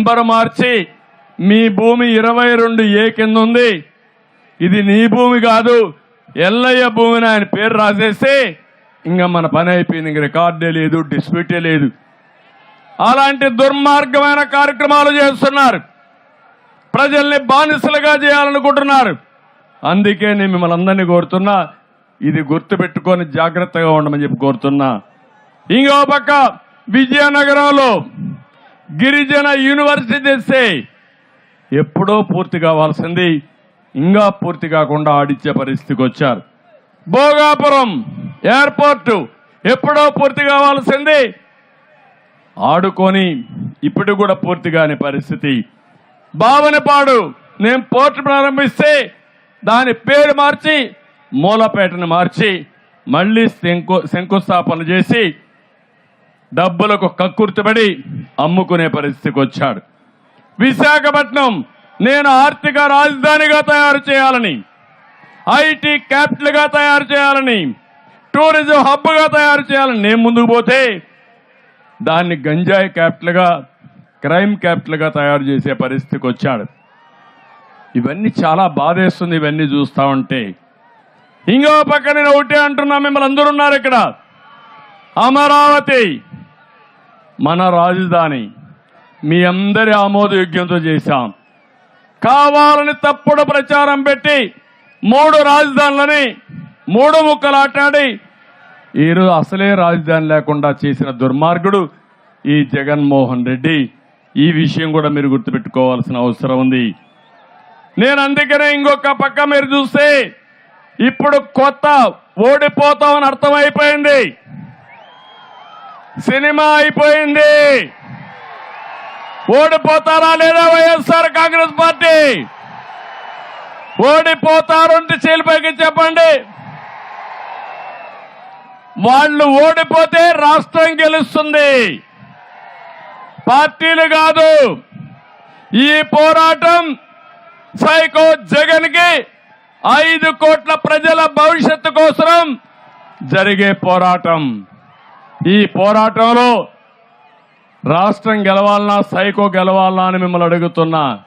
Number మార్చి మీ భూమి ఇరవై రెండు ఏ కింద ఉంది ఇది నీ భూమి కాదు ఎల్లయ్య భూమిని ఆయన పేరు రాసేస్తే ఇంకా మన పని అయిపోయింది ఇంక రికార్డే లేదు డిస్ప్యూటే లేదు. అలాంటి దుర్మార్గమైన కార్యక్రమాలు చేస్తున్నారు. ప్రజల్ని బానిసలుగా చేయాలనుకుంటున్నారు. అందుకే నేను మిమ్మల్ని అందరినీ కోరుతున్నా ఇది గుర్తుపెట్టుకొని జాగ్రత్తగా ఉండమని చెప్పి కోరుతున్నా. ఇంకో పక్క విజయనగరంలో గిరిజన యూనివర్సిటీ తెస్తే ఎప్పుడో పూర్తి కావాల్సింది ఇంకా పూర్తి కాకుండా ఆడిచ్చే పరిస్థితికి వచ్చారు. భోగాపురం ఎయిర్పోర్టు ఎప్పుడో పూర్తి కావాల్సింది. ఆడుకొని ఇప్పుడు కూడా పూర్తి కాని పరిస్థితి. భావనపాడు నేను పోర్టు ప్రారంభిస్తే దాని పేరు మార్చి మూలపేటను మార్చి మళ్ళీ శంకు శంకుస్థాపన చేసి డబ్బులకు కక్కుర్తిపడి అమ్ముకునే పరిస్థితికి వచ్చాడు. విశాఖపట్నం నేను ఆర్థిక రాజధానిగా తయారు చేయాలని ఐటీ క్యాపిటల్గా తయారు చేయాలని టూరిజం హబ్గా తయారు చేయాలని నేను ముందుకు పోతే దాన్ని గంజాయి క్యాపిటల్గా క్రైమ్ క్యాపిటల్గా తయారు చేసే పరిస్థితికి వచ్చాడు. ఇవన్నీ చాలా బాధేస్తుంది ఇవన్నీ చూస్తా ఉంటే. ఇంకో పక్క నేను ఒకటే అంటున్నా మిమ్మల్ని అందరూ ఉన్నారు ఇక్కడ. అమరావతి. మన రాజధాని. మీ అందరి ఆమోదయోగ్యంతో చేశాం. కావాలని తప్పుడు ప్రచారం పెట్టి మూడు రాజధానులని మూడు ముక్కలాటాడి ఈరోజు అసలే రాజధాని లేకుండా చేసిన దుర్మార్గుడు ఈ జగన్మోహన్ రెడ్డి. ఈ విషయం కూడా మీరు గుర్తుపెట్టుకోవాల్సిన అవసరం ఉంది. నేను అందుకనే ఇంకొక పక్క మీరు చూస్తే ఇప్పుడు కొత్త ఓడిపోతామని అర్థమైపోయింది. సినిమా అయిపోయింది. ఓడిపోతారా లేదా వైఎస్ఆర్ కాంగ్రెస్ పార్టీ? ఓడిపోతారు అంటే చేలిపైకి చెప్పండి. వాళ్ళు ఓడిపోతే రాష్ట్రం గెలుస్తుంది. పార్టీలు కాదు. ఈ పోరాటం సైకో జగన్కి ఐదు కోట్ల ప్రజల భవిష్యత్తు కోసం జరిగే పోరాటం. ఈ పోరాటంలో రాష్ట్రం గెలవాలన్నా సైకో గెలవాలన్నా అని మిమ్మల్ని అడుగుతున్నా.